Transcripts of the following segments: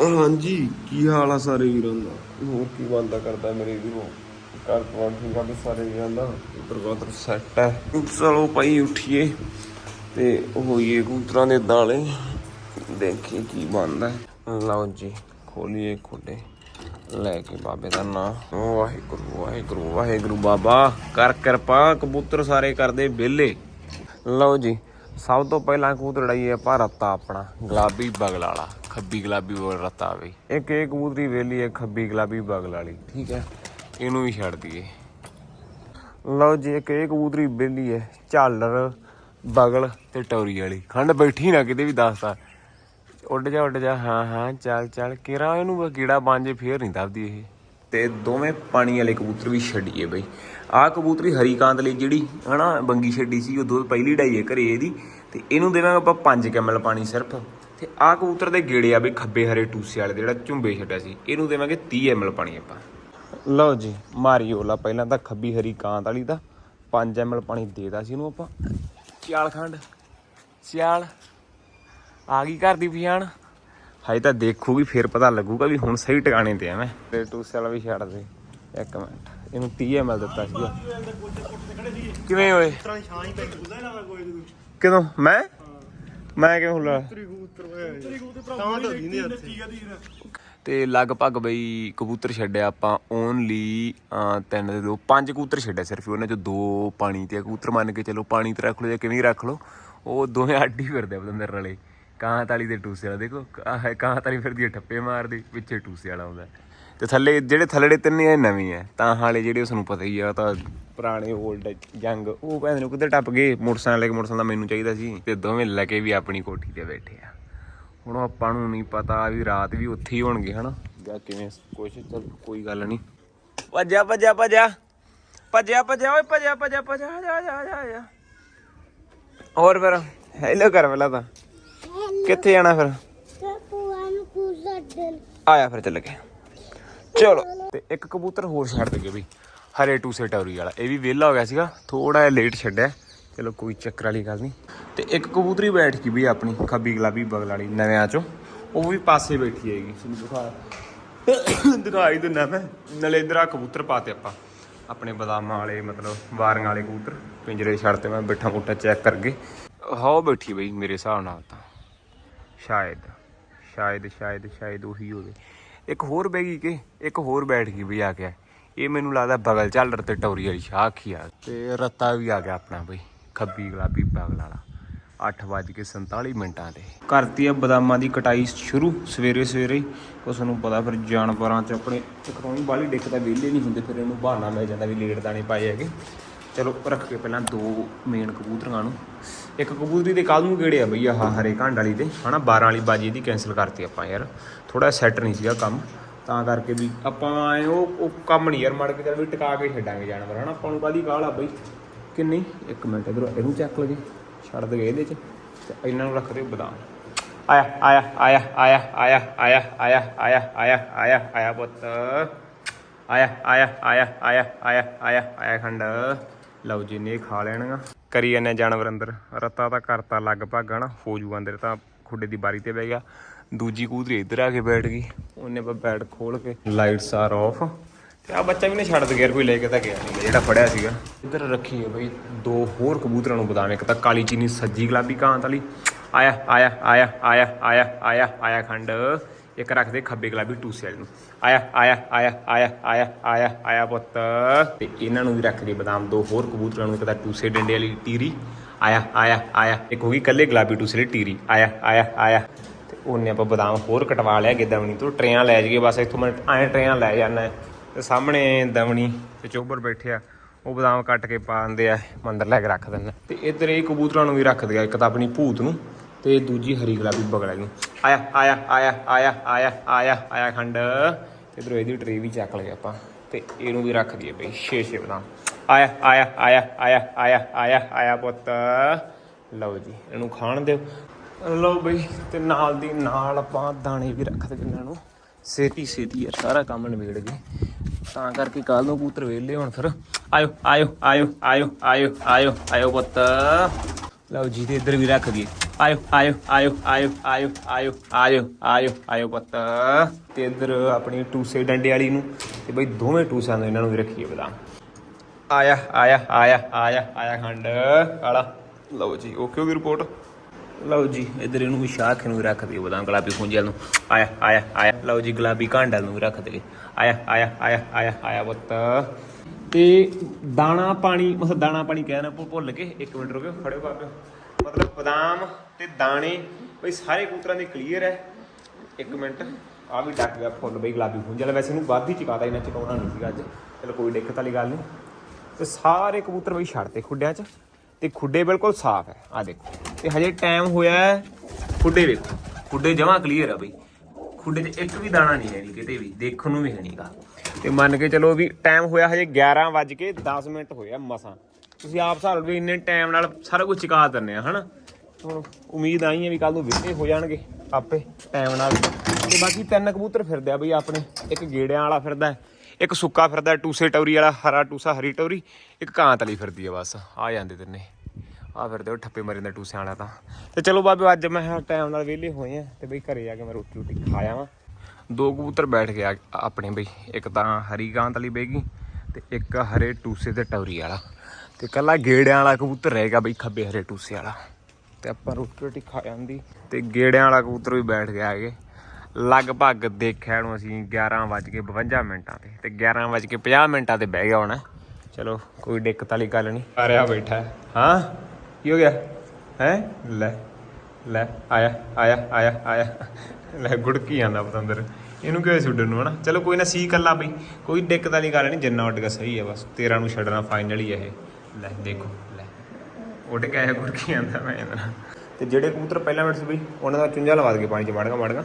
ਹਾਂਜੀ ਕੀ ਹਾਲ ਆ ਸਾਰੇ ਵੀਰਾਂ ਦਾ? ਹੋਰ ਕੀ ਬੰਦਾ ਕਰਦਾ ਮੇਰੇ ਵੀਰੋ? ਘਰ ਪਵਾਂ ਠੀਕ ਆ ਵੀ ਸਾਰੇ ਵੀਰਾਂ ਦਾ? ਉਧਰ ਸੈੱਟ ਹੈ ਚਲੋ ਭਾਈ ਉੱਠੀਏ ਤੇ ਹੋਈਏ ਕੂਤਰਾਂ ਦੇ ਦਾਲੇ ਦੇਖੀਏ ਕੀ ਬਣਦਾ। ਲਓ ਜੀ ਖੋਲੀਏ ਖੋਡੇ। ਲੈ ਕੇ ਬਾਬੇ ਦਾ ਨਾਂ ਵਾਹਿਗੁਰੂ ਵਾਹਿਗੁਰੂ ਵਾਹਿਗੁਰੂ ਬਾਬਾ। ਕਰ ਕਿਰਪਾ ਕਬੂਤਰ ਸਾਰੇ ਕਰਦੇ ਵਿਹਲੇ। ਲਓ ਜੀ ਸਭ ਤੋਂ ਪਹਿਲਾਂ ਕਬੂਤਰ ਹੈ ਭਾਰਤ ਆ ਆਪਣਾ ਗੁਲਾਬੀ ਬਗਲ ਵਾਲਾ। ਖੱਬੀ ਗੁਲਾਬੀ ਬਗਲ ਰਤਾ ਬਈ। ਇੱਕ ਇਹ ਕਬੂਤਰੀ ਵੇਲੀ ਹੈ ਖੱਬੀ ਗੁਲਾਬੀ ਬਗਲ ਵਾਲੀ। ਠੀਕ ਹੈ ਇਹਨੂੰ ਵੀ ਛੱਡ ਦਈਏ। ਲਓ ਜੀ ਇੱਕ ਇਹ ਕਬੂਤਰੀ ਵੇਲੀ ਹੈ ਝਾਲਰ ਬਗਲ ਤੇ ਟੌਰੀ ਵਾਲੀ। ਖੰਡ ਬੈਠੀ ਨਾ ਕਿਤੇ ਵੀ ਦੱਸਦਾ ਉੱਡ ਜਾ ਉੱਡ ਜਾ। ਹਾਂ ਹਾਂ ਚੱਲ ਚੱਲ। ਕਿਰਾ ਇਹਨੂੰ ਕੀੜਾ ਬਾਂਝੇ ਫੇਰ ਨਹੀਂ ਦੱਬਦੀ ਇਹ। ਤੇ ਦੋਵੇਂ ਪਾਣੀ ਵਾਲੇ ਕਬੂਤਰ ਵੀ ਛੱਡੀਏ ਬਈ। ਆਹ ਕਬੂਤਰੀ ਹਰੀ ਕਾਂਤ ਲਈ ਜਿਹੜੀ ਹਨਾ ਬੰਗੀ ਛੱਡੀ ਸੀ ਉਹ ਦੋ ਪਹਿਲੀ ਢਾਈ ਹੈ ਘਰੇ ਇਹਦੀ। ਤੇ ਇਹਨੂੰ ਦੇਵਾਂਗੇ ਆਪਾਂ 5 ਕਮਲ ਪਾਣੀ ਸਿਰਫ। ਤੇ ਆਹ ਕਬੂਤਰ ਦੇ ਗੇੜੇ ਆ ਬਈ ਖੱਬੇ ਹਰੇ ਟੂਸੇ ਵਾਲੇ ਦੇ ਜਿਹੜਾ ਝੁੰਬੇ ਛੱਡਿਆ ਸੀ ਇਹਨੂੰ ਦੇਵਾਂਗੇ 30 ml ਪਾਣੀ ਆਪਾਂ। ਲਓ ਜੀ ਮਾਰੀ ਓਲਾ ਪਹਿਲਾਂ ਤਾਂ ਖੱਬੀ ਹਰੀ ਕਾਂਤ ਵਾਲੀ ਦਾ 5 ml ਪਾਣੀ ਦੇਦਾ ਸੀ ਇਹਨੂੰ ਆਪਾਂ। ਚਾਲ ਖੰਡ ਸਿਆਲ ਆ ਗਈ ਘਰ ਦੀ ਪਛਾਣ। ਹਾਏ ਤਾਂ ਦੇਖੂਗੀ ਫਿਰ ਪਤਾ ਲੱਗੂਗਾ ਵੀ ਹੁਣ ਸਹੀ ਟਿਕਾਣੇ ਤੇ ਆ ਮੈਂ। ਤੇ ਟੂਸੇ ਵਾਲਾ ਵੀ ਛੱਡ ਦੇ ਇੱਕ ਮਿੰਟ ਇਹਨੂੰ 30 ml ਦਿੱਤਾ ਸੀਗਾ। ਕਿਵੇਂ ਹੋਏ ਕਦੋਂ? ਮੈਂ? ਮੈਂ ਕਿਵੇਂ ਹੁਲਾ? ਤਾਂ ਲਗਭਗ ਬਈ ਕਬੂਤਰ ਛੱਡਿਆ ਆਪਾਂ ਓਨਲੀ ਤਿੰਨ ਦੇ ਦੋ ਪੰਜ ਕਬੂਤਰ ਛੱਡਿਆ ਸਿਰਫ। ਉਹਨਾਂ ਚੋਂ ਦੋ ਪਾਣੀ ਤੇ ਆ। ਕਬੂਤਰ ਮੰਨ ਕੇ ਚਲੋ ਪਾਣੀ ਤੇ ਰੱਖ ਲਓ ਜਾਂ ਕਿਵੇਂ ਰੱਖ ਲਓ ਉਹ ਦੋਵੇਂ ਅੱਡ ਹੀ ਫਿਰਦੇ ਆ ਬਦੰਦਰ ਰਲੇ ਕਾਂ ਤਾਲੀ ਤੇ ਟੂਸੇ ਵਾਲਾ ਦੇਖੋ ਆਹ ਕਾਂ ਤਾਲੀ ਫਿਰਦੀ ਆ ਠੱਪੇ ਮਾਰਦੀ ਪਿੱਛੇ ਟੂਸੇ ਵਾਲਾ ਆਉਂਦਾ ਤੇ ਥੱਲੇ ਜਿਹੜੇ ਥੱਲੜੇ ਤਿੰਨੇ ਇਹ ਨਵੇਂ ਆ। ਤਾਂ ਹਾਲੇ ਜਿਹੜੇ ਉਸ ਨੂੰ ਪਤਾ ਹੀ ਆ ਤਾਂ ਪੁਰਾਣੇ 올ਡ ਯੰਗ ਉਹ ਕਹਿੰਦੇ ਨੂੰ ਕਿੱਧਰ ਟੱਪ ਗਏ? ਮੋਟਰਸਾਈਕਲ ਲੈ ਕੇ ਮੋਟਰਸਾਈਕਲ ਦਾ ਮੈਨੂੰ ਚਾਹੀਦਾ ਸੀ। ਤੇ ਦੋਵੇਂ ਲੈ ਕੇ ਵੀ ਆਪਣੀ ਕੋਠੀ ਤੇ ਬੈਠੇ ਆ। ਹੁਣ ਆਪਾਂ ਨੂੰ ਨਹੀਂ ਪਤਾ ਵੀ ਰਾਤ ਵੀ ਉੱਥੇ ਹੀ ਹੋਣਗੇ ਹਨਾ? ਜਾਂ ਕਿਵੇਂ? ਕੁਛ ਚਲ ਕੋਈ ਗੱਲ ਨਹੀਂ। ਭੱਜਿਆ ਭੱਜਿਆ ਭੱਜਿਆ ਭੱਜਿਆ ਭੱਜਿਆ ਓਏ ਭੱਜਿਆ ਭੱਜਿਆ ਭੱਜਿਆ ਜਾ ਜਾ ਜਾ ਜਾ। ਹੋਰ ਫਿਰ? ਹੈਲੋ ਕਰ ਪਹਿਲਾਂ ਤਾਂ। ਕਿੱਥੇ ਜਾਣਾ ਫਿਰ? ਆਇਆ ਫਿਰ ਚੱਲ ਗਏ ਚਲੋ, ਤੇ ਇੱਕ ਕਬੂਤਰ ਹੋਰ ਛੱਡ ਦਗੇ ਬਈ ਹਰੇ ਟੂਸੇ ਟੌਰੀ ਵਾਲਾ। ਇਹ ਵੀ ਵਿਹਲਾ ਹੋ ਗਿਆ ਸੀਗਾ ਥੋੜਾ ਜਿਹਾ ਲੇਟ ਛੱਡਿਆ। ਚਲੋ, ਕੋਈ ਚੱਕਰ ਵਾਲੀ ਗੱਲ ਨਹੀਂ। ਤੇ ਇੱਕ ਕਬੂਤਰੀ ਬੈਠ ਗਈ ਵੀ ਆਪਣੀ, ਖੱਬੀ ਗੁਲਾਬੀ ਬਗਲ ਵਾਲੀ, ਨਵਿਆਂ ਚੋਂ। ਉਹ ਵੀ ਪਾਸੇ ਬੈਠੀ ਹੈਗੀ, ਤੁਹਾਨੂੰ ਦਿਖਾ ਦਿਖਾਈ ਦਿੰਦਾ ਮੈਂ। ਨਲੇ ਇਧਰ ਆ ਕਬੂਤਰ ਪਾਤੇ ਆਪਾਂ। ਆਪਣੇ ਬਦਾਮਾਂ ਵਾਲੇ, ਮਤਲਬ ਵਾਰੀਆਂ ਵਾਲੇ ਕਬੂਤਰ। ਪਿੰਜਰੇ ਛੱਡ ਤੇ ਮੈਂ ਬਿਠਾ ਮੁੱਟਾ ਚੈੱਕ ਕਰਕੇ। ਹਾਂ ਬੈਠੀ ਬਈ ਮੇਰੇ ਹਿਸਾਬ ਨਾਲ ਤਾਂ। ਸ਼ਾਇਦ ਸ਼ਾਇਦ ਸ਼ਾਇਦ ਸ਼ਾਇਦ ਉਹੀ ਹੋਵੇ। ਇੱਕ ਹੋਰ ਬਹਿ ਗਈ ਕਿ ਇੱਕ ਹੋਰ ਬੈਠ ਗਈ ਵੀ ਆ ਗਿਆ ਇਹ ਮੈਨੂੰ ਲੱਗਦਾ ਬਗਲ ਚੱਲ ਤੇ ਟੌਰੀ ਵਾਲੀ ਸ਼ਾਖੀ ਆ। ਤੇ ਰੱਤਾ ਵੀ ਆ ਗਿਆ ਆਪਣਾ ਬਈ, ਖੱਬੀ ਗੁਲਾਬੀ ਬਗਲ ਵਾਲਾ। 8:47 ਮਿੰਟਾਂ ਤੇ ਕਰਤੀ ਆ ਬਦਾਮਾਂ ਦੀ ਕਟਾਈ ਸ਼ੁਰੂ। ਸਵੇਰੇ ਸਵੇਰੇ ਹੀ ਉਸ ਨੂੰ ਪਤਾ, ਫਿਰ ਜਾਨਵਰਾਂ ਚ ਆਪਣੇ ਇਕਰੋਣੀ ਬਾਲੀ ਡਿੱਕ ਤਾਂ ਵਿਹਲੇ ਨਹੀਂ ਹੁੰਦੇ, ਫਿਰ ਇਹਨੂੰ ਬਹਾਨਾ ਮਿਲ ਜਾਂਦਾ ਵੀ ਲੇਟ ਦਾਣੇ ਪਾਏ ਹੈਗੇ। ਚਲੋ, ਰੱਖ ਕੇ ਪਹਿਲਾਂ ਦੋ ਮੇਨ ਕਬੂਤਰਾਂ ਨੂੰ। ਇੱਕ ਕਬੂਤਰੀ ਦੇ ਕੱਲ ਨੂੰ ਗੇੜੇ ਆ ਬਈ ਆਹ ਹਰੇ ਘੰਡ ਵਾਲੀ ਤੇ ਹਨਾ 12 ਵਾਲੀ ਬਾਜੀ ਇਹਦੀ ਕੈਨਸਲ ਕਰਤੀ ਆਪਾਂ ਯਾਰ ਥੋੜਾ ਸੈੱਟ ਨਹੀਂ ਸੀਗਾ ਕੰਮ ਤਾਂ ਕਰਕੇ ਵੀ ਆਪਾਂ ਆਏ ਉਹ ਉਹ ਕੰਮ ਨਹੀਂ ਯਾਰ ਮੜ ਕੇ ਚੱਲ ਵੀ ਟਿਕਾ ਕੇ ਛੱਡਾਂਗੇ ਜਾਨਵਰ ਹਨਾ ਆਪਾਂ ਨੂੰ ਕਾਦੀ ਕਾਲ ਆ ਬਈ ਕਿੰਨੀ ਇੱਕ ਮਿੰਟ ਇਧਰ ਇਹਨੂੰ ਚੱਕ ਲਗੇ ਛੱਡ ਦੇ ਇਹਦੇ ਚ ਤੇ ਇਹਨਾਂ ਨੂੰ ਰੱਖ ਦਿਓ ਬਦਾਮ ਆਇਆ ਆਇਆ ਆਇਆ ਆਇਆ ਆਇਆ ਆਇਆ ਆਇਆ ਆਇਆ ਆਇਆ ਆਇਆ ਆਇਆ ਪੁੱਤ ਆਇਆ ਆਇਆ ਆਇਆ ਆਇਆ ਆਇਆ ਆਇਆ ਆਇਆ ਖੰਡ ਲਓ ਜੀ ਨੇ ਖਾ ਲੈਣਗਾ ਕਰੀ ਜਾਂਦੇ ਜਾਨਵਰ ਅੰਦਰ। ਰੱਤਾ ਤਾਂ ਕਰਤਾ ਲਗਭਗ ਹਨਾ ਹੋ ਜੂ ਅੰਦਰ, ਤਾਂ ਖੁੱਡੇ ਦੀ ਬਾਰੀ ਤੇ ਬਹਿ ਗਿਆ। ਦੂਜੀ ਕੂਦਰੀ ਇੱਧਰ ਆ ਕੇ ਬੈਠ ਗਈ, ਉਹਨੇ ਬਸ ਬੈਡ ਖੋਲ ਕੇ ਲਾਈਟਸ ਆਰ ਆਫ। ਤੇ ਆ ਬੱਚਾ ਵੀ ਨੇ ਛੱਡ ਦੇ ਗਿਆ ਕੋਈ ਲੈ ਕੇ ਤਾਂ ਗਿਆ ਨਹੀਂ ਜਿਹੜਾ ਫੜਿਆ ਸੀਗਾ। ਇੱਧਰ ਰੱਖੀ ਹੈ ਬਈ ਦੋ ਹੋਰ ਕਬੂਤਰਾਂ ਨੂੰ ਬਦਾਮ ਇੱਕ ਤਾਂ ਕਾਲੀ ਚੀਨੀ ਸੱਜੀ ਗੁਲਾਬੀ ਕਾਂਤ ਵਾਲੀ। ਆਇਆ ਆਇਆ ਆਇਆ ਆਇਆ ਆਇਆ ਆਇਆ ਆਇਆ ਖੰਡ। ਇੱਕ ਰੱਖਦੇ ਖੱਬੇ ਗੁਲਾਬੀ ਟੂਸੇ ਵਾਲੇ ਨੂੰ। ਆਇਆ ਆਇਆ ਆਇਆ ਆਇਆ ਆਇਆ ਆਇਆ ਆਇਆ ਪੁੱਤ। ਤੇ ਇਹਨਾਂ ਨੂੰ ਵੀ ਰੱਖ ਦੇ ਬਦਾਮ ਦੋ ਹੋਰ ਕਬੂਤਰਾਂ ਨੂੰ, ਇੱਕ ਤਾਂ ਟੂਸੇ ਡੰਡੇ ਵਾਲੀ ਟੀਰੀ ਆਇਆ ਆਇਆ ਆਇਆ, ਇੱਕ ਹੋ ਗਈ ਕੱਲੇ ਗੁਲਾਬੀ ਟੂਸੇ ਵਾਲੀ ਟੀਰੀ ਆਇਆ ਆਇਆ ਆਇਆ। ਤੇ ਉਹਨੇ ਆਪਾਂ ਬਦਾਮ ਹੋਰ ਕਟਵਾ ਲਿਆ ਕਿ ਦਵਣੀ ਤੋਂ। ਟਰੇਆਂ ਲੈ ਜਾਈਏ, ਬਸ ਇੱਥੋਂ ਮੈਂ ਐਂ ਟਰੇਆਂ ਲੈ ਜਾਣਾ ਤੇ ਸਾਹਮਣੇ ਦਵਣੀ ਤੇ ਚੋਬਰ ਬੈਠੇ ਆ, ਉਹ ਬਦਾਮ ਕੱਟ ਕੇ ਪਾ ਦਿੰਦੇ ਆ ਮੰਦਰ ਲੈ ਕੇ ਰੱਖ ਦਿੰਦੇ। ਤੇ ਇੱਧਰ ਇਹ ਕਬੂਤਰਾਂ ਨੂੰ ਵੀ ਰੱਖ ਦਿਆ, ਇੱਕ ਤਾਂ ਆਪਣੀ ਭੂਤ ਨੂੰ। ਤੇ ਦੂਜੀ ਹਰੀ ਗੁਲਾਬੀ ਬਗਲਾ ਨੂੰ ਆਇਆ ਆਇਆ ਆਇਆ ਆਇਆ ਆਇਆ ਆਇਆ ਆਇਆ ਖੰਡ ਇਧਰੋਂ ਇਹਦੀ ਟਰੇ ਵੀ ਚੱਕ ਲਏ ਆਪਾਂ ਤੇ ਇਹਨੂੰ ਵੀ ਰੱਖ ਦਈਏ ਬਈ ਛੇ ਛੇ ਬਦਾਮ ਆਇਆ ਆਇਆ ਆਇਆ ਆਇਆ ਆਇਆ ਆਇਆ ਆਇਆ ਪੁੱਤ ਲਓ ਜੀ ਇਹਨੂੰ ਖਾਣ ਦਿਓ ਲਓ ਬਈ ਤੇ ਨਾਲ ਦੀ ਨਾਲ ਆਪਾਂ ਦਾਣੇ ਵੀ ਰੱਖ ਦੇ ਇਹਨਾਂ ਨੂੰ ਸੇਤੀ ਸੇਤੀ ਯਾਰ ਸਾਰਾ ਕੰਮ ਨਿਬੇੜ ਗਏ ਤਾਂ ਕਰਕੇ ਕੱਲ ਨੂੰ ਕੂਤਰ ਵੇਲੇ ਹੁਣ ਫਿਰ ਆਇਓ ਆਇਓ ਆਇਓ ਆਇਓ ਆਇਓ ਆਇਓ ਆਇਓ ਪੁੱਤ ਲਓ ਜੀ ਤੇ ਇੱਧਰ ਵੀ ਰੱਖ ਦਈਏ। ਆਇਓ ਆਇਓ ਆਇਓ ਆਇਓ ਆਇਓ ਆਇਓ ਆਇਓ ਆਇਓ ਆਇਓ ਪੁੱਤ। ਤੇ ਇੱਧਰ ਆਪਣੀ ਟੂਸੇ ਡੰਡੇ ਵਾਲੀ ਨੂੰ। ਤੇ ਬਈ ਦੋਵੇਂ ਟੂਸਾਂ ਨੂੰ ਇਹਨਾਂ ਨੂੰ ਵੀ ਰੱਖੀਏ ਬਦਾਮ। ਆਇਆ ਆਇਆ ਆਇਆ ਆਇਆ ਆਇਆ ਖੰਡ। ਕਾਲਾ। ਲਓ ਜੀ ਓਕੇ ਹੋ ਗਈ ਰਿਪੋਰਟ ਲਓ ਜੀ, ਇੱਧਰ ਇਹਨੂੰ ਵੀ ਸ਼ਾਖ ਨੂੰ ਵੀ ਰੱਖ ਦਿਓ ਬਦਾਮ, ਗੁਲਾਬੀ ਖੁੰਝਲ ਨੂੰ। ਆਇਆ ਆਇਆ ਆਇਆ। ਲਓ ਜੀ, ਗੁਲਾਬੀ ਕਾਂਡਲ ਨੂੰ ਵੀ ਰੱਖ ਦਿਓ ਆਇਆ ਆਇਆ ਆਇਆ ਆਇਆ ਆਇਆ ਪੁੱਤ। ਤੇ ਦਾਣਾ ਪਾਣੀ, ਮਤਲਬ ਦਾਣਾ ਪਾਣੀ ਕਹਿਣਾ ਭੁ- ਭੁੱਲ ਕੇ ਇੱਕ ਮਿੰਟ ਰੁਕਿਓ ਖੜਿਓ ਬਾਬਿਓ ਮਤਲਬ ਬਦਾਮ ਤੇ ਦਾਣੇ, ਬਈ ਸਾਰੇ ਕੂਤਰਾਂ ਦੇ ਕਲੀਅਰ ਹੈ। ਇੱਕ ਮਿੰਟ ਆ ਵੀ ਡੱਕ ਗਿਆ ਫੁੱਲ, ਬਈ ਗੁਲਾਬੀ ਖੁੰਝਲ ਵੈਸੇ ਇਹਨੂੰ ਵੱਧ ਹੀ ਚਕਾਦਾ ਇਹਨਾਂ ਚਕਾਉਣਾ ਨਹੀਂ ਸੀਗਾ ਅੱਜ। ਚਲੋ ਕੋਈ ਦਿੱਕਤ ਵਾਲੀ ਗੱਲ ਨਹੀਂ। ਤੇ ਸਾਰੇ ਕਬੂਤਰ ਬਈ ਛੱਡਤੇ ਖੁੱਡਿਆਂ 'ਚ। ਤੇ ਖੁੱਡੇ ਬਿਲਕੁਲ ਸਾਫ਼ ਹੈ। ਆ ਦੇਖੋ। ਤੇ ਹਜੇ ਟਾਈਮ ਹੋਇਆ ਖੁੱਡੇ ਵੇਖੋ। ਖੁੱਡੇ ਜਮਾ ਕਲੀਅਰ ਆ ਬਈ। ਖੁੱਡੇ 'ਚ ਇੱਕ ਵੀ ਦਾਣਾ ਨਹੀਂ ਹੈ ਨਹੀਂ ਕਿਤੇ ਵੀ। ਦੇਖਣ ਨੂੰ ਵੀ ਹੈ ਨਹੀਂਗਾ ਤੇ ਮੰਨ ਕੇ ਚਲੋ ਵੀ ਟਾਈਮ ਹੋਇਆ ਹਜੇ 11 ਵੱਜ ਕੇ 10 ਮਿੰਟ ਹੋਇਆ ਮਸਾਂ। ਤੁਸੀਂ ਆਪ ਹਿਸਾਬ ਵੀ ਇੰਨੇ ਟਾਈਮ ਨਾਲ ਸਾਰਾ ਕੁਝ ਚੁਕਾ ਦਿੰਨੇ ਆ, ਹਨਾ? ਹੁਣ ਉਮੀਦ ਆਈ ਹੈ ਵੀ ਕੱਲ ਨੂੰ ਵਿਹਲੇ ਹੋ ਜਾਣਗੇ ਆਪੇ ਟਾਈਮ ਨਾਲ। ਤੇ ਬਾਕੀ ਤਿੰਨ ਕਬੂਤਰ ਫਿਰਦੇ ਆ ਬਈ ਆਪਣੇ। ਇੱਕ ਗੇੜਿਆਂ ਵਾਲਾ ਫਿਰਦਾ ਇੱਕ ਸੁੱਕਾ ਫਿਰਦਾ ਟੂਸੇ ਟੌਰੀ ਵਾਲਾ, ਹਰਾ ਟੂਸਾ, ਹਰੀ ਟੌਰੀ, ਇੱਕ ਕਾਂਤ ਵਾਲੀ ਫਿਰਦੀ ਆ ਬਸ। ਆ ਜਾਂਦੇ ਤਿੰਨੇ। ਆ ਫਿਰਦੇ ਉਹ ਠੱਪੇ ਮਰੀ ਦਾ ਟੂਸਿਆਂ ਵਾਲਾ ਤਾਂ। ਤੇ ਚਲੋ ਬਾਬੇ ਅੱਜ ਮੈਂ ਟਾਈਮ ਨਾਲ ਵਿਹਲੇ ਹੋਏ ਆ ਤੇ ਬਈ ਘਰੇ ਜਾ ਕੇ ਮੈਂ ਰੋਟੀ ਰੋਟੀ ਖਾ ਆਵਾਂ। ਦੋ ਕਬੂਤਰ ਬੈਠ ਗਿਆ ਆਪਣੇ ਬਈ, ਇੱਕ ਤਾਂ ਹਰੀ ਕਾਂਤ ਵਾਲੀ ਬੈਗੀ ਤੇ ਇੱਕ ਹਰੇ ਟੂਸੇ ਤੇ ਟੌਰੀ ਵਾਲਾ। ਤੇ ਕੱਲਾ ਗੇੜਿਆਂ ਵਾਲਾ ਕਬੂਤਰ ਰਹੇਗਾ ਬਈ ਖੱਬੇ ਹਰੇ ਟੂਸੇ ਵਾਲਾ। ਤੇ ਆਪਾਂ ਰੋਟੀ ਰੋਟੀ ਖਾ ਜਾਂਦੀ ਤੇ ਗੇੜਿਆਂ ਵਾਲਾ ਕਬੂਤਰ ਵੀ ਬੈਠ ਗਿਆ ਹੈਗੇ। ਲਗਭਗ ਦੇਖਿਆ ਨੂੰ ਅਸੀਂ 11:52 ਮਿੰਟਾਂ ਤੇ ਤੇ 11:50 ਮਿੰਟਾਂ ਤੇ ਬਹਿ ਗਿਆ ਹੋਣਾ। ਚਲੋ, ਕੋਈ ਦਿੱਕਤ ਵਾਲੀ ਗੱਲ ਨਹੀਂ। ਆ ਰਿਹਾ ਬੈਠਾ। ਹਾਂ? ਕੀ ਹੋ ਗਿਆ? ਹੈ? ਲੈ ਲੈ, ਆਇਆ ਆਇਆ ਆਇਆ ਆਇਆ। ਲੈ ਗੁੜਕੀ ਜਾਂਦਾ ਪਤੰਦਰ। ਇਹਨੂੰ ਕਿਵੇਂ ਛੱਡਣ ਨੂੰ ਹਨਾ? ਚਲੋ ਕੋਈ ਨਾ, ਸੀ ਕੱਲਾ ਬਈ। ਕੋਈ ਦਿੱਕਤ ਵਾਲੀ ਗੱਲ ਨਹੀਂ, ਜਿੰਨਾ ਉੱਡ ਗਿਆ ਸਹੀ ਹੈ ਬਸ। 13 ਨੂੰ ਛੱਡਣਾ ਫਾਈਨਲ ਹੀ ਇਹ। ਲੈ ਦੇਖੋ, ਲੈ। ਉੱਡ ਕੇ ਆਇਆ ਗੁੜਕੀ ਜਾਂਦਾ ਮੈਂ ਇਹਦੇ ਤੇ ਜਿਹੜੇ ਕਬੂਤਰ ਪਹਿਲਾਂ ਮਿੰਟ ਸੀ ਬਈ ਉਹਨਾਂ ਦਾ ਚੁੰਝਾ ਲਵਾ ਕੇ ਪਾਣੀ ਚ। ਵੜਗਾ ਵੜਗਾ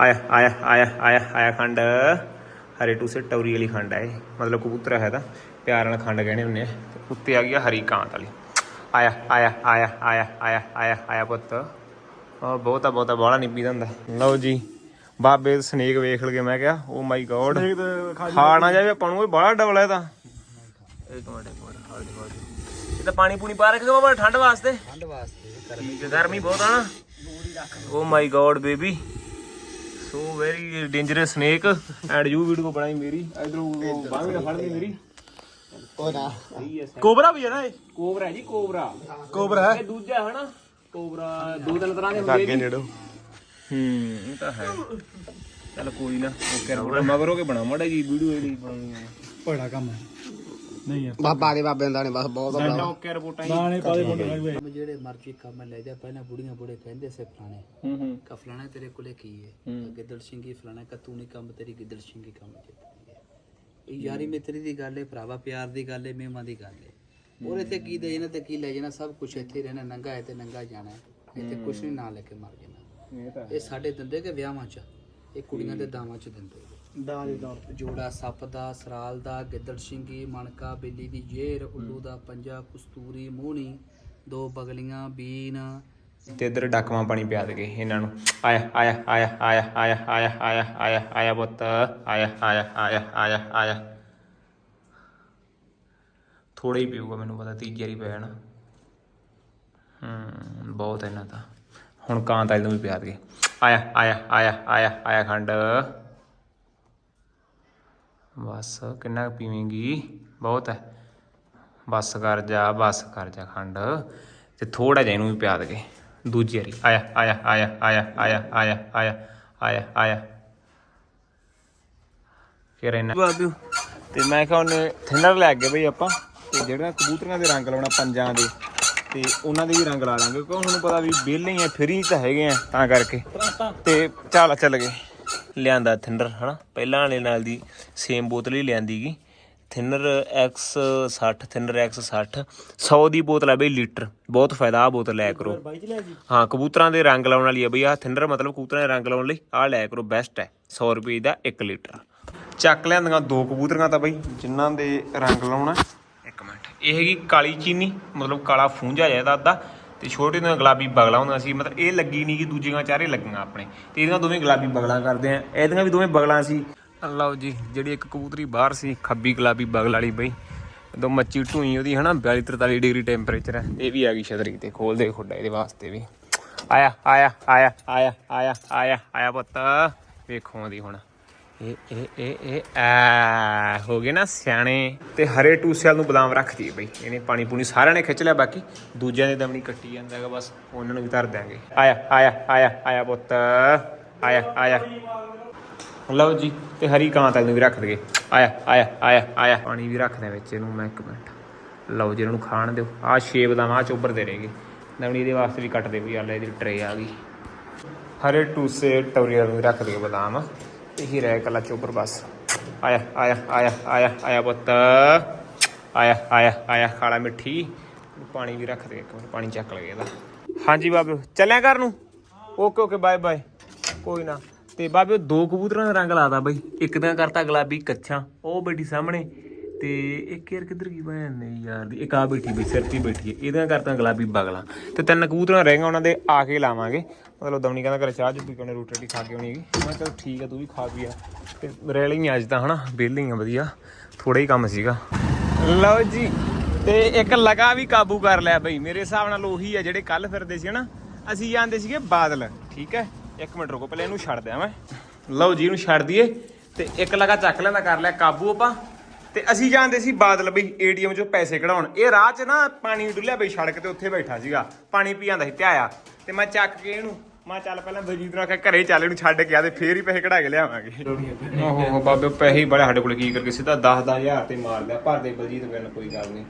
ਆਇਆ ਆਇਆ ਆਇਆ ਆਇਆ ਆਇਆ ਖੰਡ। ਹਰੇ ਟੂਸੇ ਟੌਰੀ ਵਾਲੀ ਖੰਡ ਹੈ ਇਹ। ਮਤਲਬ ਕਬੂਤਰ ਹੈ ਤਾਂ ਪਿਆਰ ਨਾਲ ਖੰਡ ਕਹਿੰਦੇ ਹੁੰਦੇ ਆ। ਉੱਤੇ ਆ ਗਿਆ ਹਰੀ ਕਾਂਤ ਵਾਲੀ। ਆਇਆ ਆਇਆ ਆਇਆ ਆਇਆ ਆਇਆ ਆਇਆ ਆਇਆ ਪੁੱਤ। ਆ ਬਹੁਤਾ ਬਹੁਤਾ ਬਾਹਲਾ ਨਹੀਂ ਪੀਦਾ ਹੁੰਦਾ। ਲਓ ਜੀ ਬਾਬੇ ਸਨੇਕ ਵੇਖ ਲਗੇ ਮੈਂ ਕਿਹਾ ਓ ਮਾਈ ਗੋਡ ਖਾ ਨਾ ਜਾਵੇ ਆਪਾਂ ਨੂੰ ਇਹ ਬੜਾ ਡਬਲ ਹੈ ਤਾਂ। ਇੱਕ ਮਿੰਟ ਇੱਕ ਮਿੰਟ ਹੌਲੀ ਹੌਲੀ। ਇਹ ਤਾਂ ਪਾਣੀ ਪੂਣੀ ਪਾ ਰੱਖਿਓ ਬਾਬਾ ਠੰਡ ਵਾਸਤੇ। ਠੰਡ ਵਾਸਤੇ ਗਰਮੀ ਬਹੁਤ ਆ ਨਾ। ਓ my God baby so very dangerous snake and you video ਬਣਾਈ ਮੇਰੀ ਇਧਰੋਂ ਬਾਹਰ ਫੜ ਲਈ ਮੇਰੀ। ਕੋਬਰਾ ਵੀ ਹੈ ਨਾ ਇਹ? ਕੋਬਰਾ ਹੈ ਜੀ ਕੋਬਰਾ। ਕੋਬਰਾ ਇਹ ਦੂਜਾ ਹੈ ਨਾ। ਕੋਬਰਾ ਦੋ ਤਿੰਨ ਤਰ੍ਹਾਂ ਦੇ ਹੁੰਦੇ ਨੇ ਨੇੜੋ। ਹੂੰ ਇਹ ਤਾਂ ਹੈ। ਚੱਲ ਕੋਈ ਨਾ ਓਕੇ ਰੋਣਾ ਮਗਰੋਂ ਕੇ ਬਣਾ ਮੜਾ ਜੀ ਵੀਡੀਓ ਜਿਹੜੀ ਬਣਾਉਣੀ ਹੈ ਬੜਾ ਕੰਮ ਹੈ। ਨਹੀਂ ਆ। ਬਾਬਾ ਦੇ ਬਾਬੇ ਦਾ ਨੇ ਬਸ ਬਹੁਤ ਸਾਡਾ ਓਕੇ ਰਿਪੋਰਟਾਂ ਜੀ ਦਾਣੇ ਪਾਦੇ ਕੰਮ ਜਿਹੜੇ ਮਰਜ਼ੀ ਕੰਮ ਲੈ ਜਾ ਪਹਿਲਾਂ ਬੁੜੀਆਂ ਬੁੜੇ ਕਹਿੰਦੇ ਸੇ ਫਲਾਣੇ। ਹੂੰ ਹੂੰ। ਕਾ ਫਲਾਣਾ ਤੇਰੇ ਕੋਲੇ ਕੀ ਹੈ? ਗਿੱਦੜ ਸਿੰਘੀ ਫਲਾਣਾ ਕਾ ਤੂੰ ਨਹੀਂ ਕੰਮ ਤੇਰੀ ਗਿੱਦੜ ਸਿੰਘੀ ਕੰਮ ਚ ਇਹ ਯਾਰੀ ਮਿੱਤਰੀ ਦੀ ਗੱਲ ਹੈ ਭਰਾਵਾ ਪਿਆਰ ਦੀ ਗੱਲ ਹੈ ਮੇਮਾਂ ਦੀ ਗੱਲ ਹੈ। ਔਰ ਇੱਥੇ ਕੀ ਦੇ ਜਾਣਾ ਤੇ ਕੀ ਲੈ ਜਾਣਾ ਸਭ ਕੁਝ ਇੱਥੇ ਹੀ ਰਹਿਣਾ ਨੰਗਾ ਹੈ ਤੇ ਨੰਗਾ ਜਾਣਾ ਹੈ ਇੱਥੇ ਕੁਝ ਨਹੀਂ ਨਾਲ ਲੈ ਕੇ ਮਰ ਜਾਣਾ ਇਹ ਤਾਂ ਇਹ ਸਾਡੇ ਦਿੰਦੇ ਕਿ ਵਿਆਹਾਂ 'ਚ ਇਹ ਕੁੜੀਆਂ ਦੇ ਦਾਵਾਂ 'ਚ ਦਿੰਦੇ ਦਾਲ ਦੇ ਤੌਰ ਜੋੜਾ ਸੱਪ ਦਾ ਸਰਾਲ ਦਾ ਗਿੱਦੜ ਸਿੰਘੀ ਮਣਕਾ ਬਿੱਲੀ ਦੀ ਜੇਰ ਉੱਲੂ ਦਾ ਪੰਜਾ ਕਸਤੂਰੀ ਮੋਹਣੀ ਦੋ ਬਗਲੀਆਂ ਬੀਨ ਤੇ ਇਧਰ ਡੱਕਵਾਂ ਪਾਣੀ ਪਿਆ ਦੇ ਇਹਨਾਂ ਨੂੰ ਆਇਆ ਆਇਆ ਆਇਆ ਆਇਆ ਆਇਆ ਆਇਆ ਆਇਆ ਆਇਆ ਆਇਆ ਪੁੱਤ ਆਇਆ ਆਇਆ ਆਇਆ ਆਇਆ ਆਇਆ ਥੋੜਾ ਹੀ ਪੀਊਗਾ ਮੈਨੂੰ ਪਤਾ ਤੀਜੀ ਵਾਰੀ ਪੈ ਜਾਣਾ ਹੂੰ ਬਹੁਤ ਇਹਨਾਂ ਦਾ ਹੁਣ ਕਾਂਤ ਵਾਲੇ ਨੂੰ ਵੀ ਪਿਆ ਦੇ ਆਇਆ ਆਇਆ ਆਇਆ ਆਇਆ ਆਇਆ ਖੰਡ ਬਸ ਕਿੰਨਾ ਕੁ ਪੀਵੇਂਗੀ ਬਹੁਤ ਹੈ ਬਸ ਕਰ ਜਾ ਬਸ ਕਰ ਜਾ ਖੰਡ ਤੇ ਥੋੜਾ ਜਿਹਾ ਇਹਨੂੰ ਵੀ ਪਿਆ ਦੇ ਦੂਜੀ ਵਾਰੀ ਆਇਆ ਆਇਆ ਆਇਆ ਆਇਆ ਆਇਆ ਆਇਆ ਆਇਆ ਆਇਆ ਆਇਆ ਫਿਰ ਇਹਨਾਂ ਬਾਬੂ ਤੇ ਮੈਂ ਕਿਹਾ ਉਹਨੇ ਥਿਨਰ ਲੈ ਗਏ ਬਈ ਆਪਾਂ ਤੇ ਜਿਹੜਾ ਕਬੂਤਰਾਂ ਦੇ ਰੰਗ ਲਾਉਣਾ ਪੰਜਾਂ ਦੇ ਤੇ ਉਹਨਾਂ ਦੇ ਵੀ ਰੰਗ ਲਾ ਲਾਂਗੇ ਕਿਉਂ ਹੁਣ ਪਤਾ ਵੀ ਵਿਹਲੇ ਹੀ ਆ ਫਰੀ ਤਾਂ ਹੈਗੇ ਆ ਤਾਂ ਕਰਕੇ। ਤੇ ਚੱਲ ਚੱਲ ਗਏ। ਲਿਆਂਦਾ ਥਿਨਰ ਹਨਾ? ਪਹਿਲਾਂ ਵਾਲੇ ਨਾਲ ਦੀ ਸੇਮ ਬੋਤਲ ਹੀ ਲਿਆਂਦੀਗੀ ਥਿਨਰ X60 ਥਿਨਰ X60 100 ਦੀ ਬੋਤਲ ਹੈ ਬਈ ਲੀਟਰ। ਬਹੁਤ ਫਾਇਦਾ ਆ ਬੋਤਲ ਲਿਆ ਕਰੋ। ਹਾਂ ਕਬੂਤਰਾਂ ਦੇ ਰੰਗ ਲਾਉਣ ਵਾਲੀ ਹੈ ਬਈ ਆ ਥਿਨਰ ਮਤਲਬ ਕਬੂਤਰਾਂ ਦੇ ਰੰਗ ਲਾਉਣ ਲਈ ਆ ਲਿਆ ਕਰੋ ਬੈਸਟ ਹੈ। 100 ਰੁਪਏ ਦਾ 1 ਲੀਟਰ। ਚੱਕ ਲਿਆਂਦੀਆਂ ਦੋ ਕਬੂਤਰੀਆਂ ਤਾਂ ਬਈ ਜਿਨ੍ਹਾਂ ਦੇ ਰੰਗ ਲਾਉਣਾ। ਇਹ ਹੈਗੀ ਕਾਲੀ ਚੀਨੀ, ਮਤਲਬ ਕਾਲਾ ਫੂੰਜਾ ਜਿਹਾ ਅੱਧਾ ਤੇ ਛੋਟੇ ਦੀਆਂ ਗੁਲਾਬੀ ਬਗਲਾ ਹੁੰਦਾ ਸੀ, ਮਤਲਬ ਇਹ ਲੱਗੀ ਨਹੀਂ ਕਿ ਦੂਜੀਆਂ ਚਾਰੇ ਲੱਗੀਆਂ ਆਪਣੇ। ਤੇ ਇਹਦੀਆਂ ਦੋਵੇਂ ਗੁਲਾਬੀ ਬਗਲਾਂ ਕਰਦੇ ਆ। ਇਹਦੀਆਂ ਵੀ ਦੋਵੇਂ ਬਗਲਾਂ ਸੀ। ਲਓ ਜੀ, ਜਿਹੜੀ ਇੱਕ ਕਬੂਤਰੀ ਬਾਹਰ ਸੀ, ਖੱਬੀ ਗੁਲਾਬੀ ਬਗਲ ਵਾਲੀ ਬਈ। ਦੋ ਮੱਚੀ ਢੂਈ ਉਹਦੀ, ਹਨਾ 42 43 ਡਿਗਰੀ ਟੈਂਪਰੇਚਰ ਹੈ ਇਹ ਵੀ ਆ ਗਈ ਛਤਰੀ ਤੇ, ਖੋਲ ਦੇ ਖੁੱਡਾ ਇਹਦੇ ਵਾਸਤੇ ਵੀ। ਆਇਆ ਆਇਆ ਆਇਆ ਆਇਆ ਆਇਆ ਆਇਆ ਆਇਆ ਪੁੱਤ। ਵੇਖੋ ਆਉਂਦੀ ਹੁਣ। ਇਹ ਇਹ ਇਹ ਇਹ ਆ, ਹੋ ਗਏ ਨਾ ਸਿਆਣੇ। ਤੇ ਹਰੇ ਟੂਸਿਆਂ ਨੂੰ ਬਦਾਮ ਰੱਖ ਦਈਏ ਬਈ। ਇਹਨੇ ਪਾਣੀ ਪੂਣੀ ਸਾਰਿਆਂ ਨੇ ਖਿੱਚ ਲਿਆ, ਬਾਕੀ ਦੂਜਿਆਂ ਦੇ ਦਮਣੀ ਕੱਟੀ ਜਾਂਦਾ ਹੈਗਾ, ਬਸ ਉਹਨਾਂ ਨੂੰ ਵੀ ਧਰ ਦਿਆਂਗੇ। ਆਇਆ ਆਇਆ ਆਇਆ ਆਇਆ ਪੁੱਤ। ਆਇਆ ਆਇਆ। ਲਓ ਜੀ, ਤੇ ਹਰੀ ਕਾਂ ਤੱਕ ਨੂੰ ਵੀ ਰੱਖ ਦਈਏ। ਆਇਆ ਆਇਆ ਆਇਆ ਆਇਆ। ਪਾਣੀ ਵੀ ਰੱਖਦੇ ਵਿੱਚ ਇਹਨੂੰ ਮੈਂ ਇੱਕ ਮਿੰਟ। ਲਓ ਜੀ, ਇਹਨਾਂ ਨੂੰ ਖਾਣ ਦਿਓ। ਆਹ ਛੇ ਬਦਾਮ ਆਹ ਚੋਬਰ ਦੇ ਰਹੇਗੇ ਦਮਣੀ ਇਹਦੇ ਵਾਸਤੇ ਵੀ ਕੱਟ ਦੇ ਵੀ ਆ ਲੈ ਇਹਦੀ ਟਰੇ ਆ ਗਈ। ਹਰੇ ਟੂਸੇ ਟੌਰੀਅਰ ਨੂੰ ਵੀ ਰੱਖ ਦਈਏ ਬਦਾਮ। ਇਹੀ ਰਹਿ ਕਲਾ ਚੋਬਰ ਬਸ। ਆਇਆ ਆਇਆ ਆਇਆ ਆਇਆ ਆਇਆ ਪੁੱਤ। ਆਇਆ ਆਇਆ ਆਇਆ, ਖਾਲਾ ਮਿੱਠੀ। ਪਾਣੀ ਵੀ ਰੱਖ ਦੇ ਇੱਕ ਮਿੰਟ ਪਾਣੀ ਚੱਕ ਲਗੇ ਇਹਦਾ। ਹਾਂਜੀ ਬਾਬੇ, ਚੱਲਿਆ ਘਰ ਨੂੰ? Okay okay, bye bye. ਕੋਈ ਨਾ। ਤੇ ਬਾਬੇ, ਦੋ ਕਬੂਤਰਾਂ ਦਾ ਰੰਗ ਲਾਦਾ ਬਈ। ਇੱਕ ਦਾ ਕਰਤਾ ਗੁਲਾਬੀ ਕੱਛਾ, ਉਹ ਬੈਠੀ ਸਾਹਮਣੇ। ਤੇ ਇੱਕ ਯਾਰ ਕਿੱਧਰ ਗਈ ਭੈਣ? ਨੇ ਯਾਰ ਦੀ, ਇੱਕ ਆ ਬੈਠੀ ਬਈ ਸਿਰ ਤੇ ਬੈਠੀ ਹੈ। ਇਹਦਾ ਕਰਤਾ ਗੁਲਾਬੀ ਬਗਲਾ। ਤੇ ਤਿੰਨ ਕਬੂਤਰਾਂ ਰਹਿ ਗਏ ਉਹਨਾਂ ਦੇ ਆ ਕੇ ਲਾਵਾਂਗੇ। ਮਤਲਬ ਦਮਨੀ ਕਹਿੰਦਾ ਘਰੇ ਚਾਹ ਜੁੱਪੀ ਕੋਨੇ ਰੋਟੀ ਰੋਟੀ ਖਾ ਕੇ ਆਉਣੀ ਹੈਗੀ। ਮੈਂ ਕਿਹਾ ਚਲੋ ਠੀਕ ਆ, ਤੂੰ ਵੀ ਖਾ ਪੀ ਆ। ਤੇ ਰੈਲੀ ਅੱਜ ਤਾਂ, ਹਨਾ? ਵਿਹਲੀ ਆ, ਵਧੀਆ। ਥੋੜਾ ਹੀ ਕੰਮ ਸੀਗਾ। ਲਓ ਜੀ, ਤੇ ਇੱਕ ਲਗਾ ਵੀ ਕਾਬੂ ਕਰ ਲਿਆ ਬਈ। ਮੇਰੇ ਹਿਸਾਬ ਨਾਲ ਉਹੀ ਆ ਜਿਹੜੇ ਕੱਲ ਫਿਰਦੇ ਸੀ, ਹਨਾ? ਅਸੀਂ ਜਾਂਦੇ ਸੀਗੇ ਬਾਦਲ, ਠੀਕ ਹੈ? ਇੱਕ ਮਿੰਟ ਰੁਕੋ, ਪਹਿਲੇ ਇਹਨੂੰ ਛੱਡ ਦਿਆਂ ਮੈਂ। ਲਓ ਜੀ, ਇਹਨੂੰ ਛੱਡ ਦਈਏ। ਤੇ ਇੱਕ ਲਗਾ ਚੱਕ ਲੈਂਦਾ ਕਰ ਲਿਆ ਕਾਬੂ ਆਪਾਂ। ਤੇ ਅਸੀਂ ਜਾਂਦੇ ਸੀ ਬਾਦਲ ਬਈ, ਏਟੀਐਮ ਚੋਂ ਪੈਸੇ ਕਢਾਉਣ। ਇਹ ਰਾਹ 'ਚ ਨਾ ਪਾਣੀ ਡੁੱਲਿਆ ਬਈ, ਸੜਕ ਤੇ ਉੱਥੇ ਬੈਠਾ ਸੀਗਾ। ਪਾਣੀ ਪੀ ਜਾਂਦਾ ਸੀ ਧਿਆਇਆ ਤੇ ਮੈਂ ਚੱਕ ਕੇ ਇਹਨੂੰ ਮੈਂ ਚੱਲ ਪਹਿਲਾਂ ਬਲਜੀਤ ਨੂੰ ਆਖਿਆ ਘਰੇ ਚੱਲ ਇਹਨੂੰ ਛੱਡ ਕੇ ਆ ਤੇ ਫੇਰ ਹੀ ਪੈਸੇ ਕਢਾ ਕੇ ਲਿਆਵਾਂਗੇ। ਓਹੋ ਬਾਬੇ ਪੈਸੇ ਹੀ ਬੜੇ ਸਾਡੇ ਕੋਲ, ਕੀ ਕਰਕੇ ਸਿੱਧਾ 10 10000 ਤੇ ਮਾਰ ਲਿਆ। ਭਰ ਦੇ ਬਲਜੀਤ ਮੈਨੂੰ ਕੋਈ ਗੱਲ ਨਹੀਂ।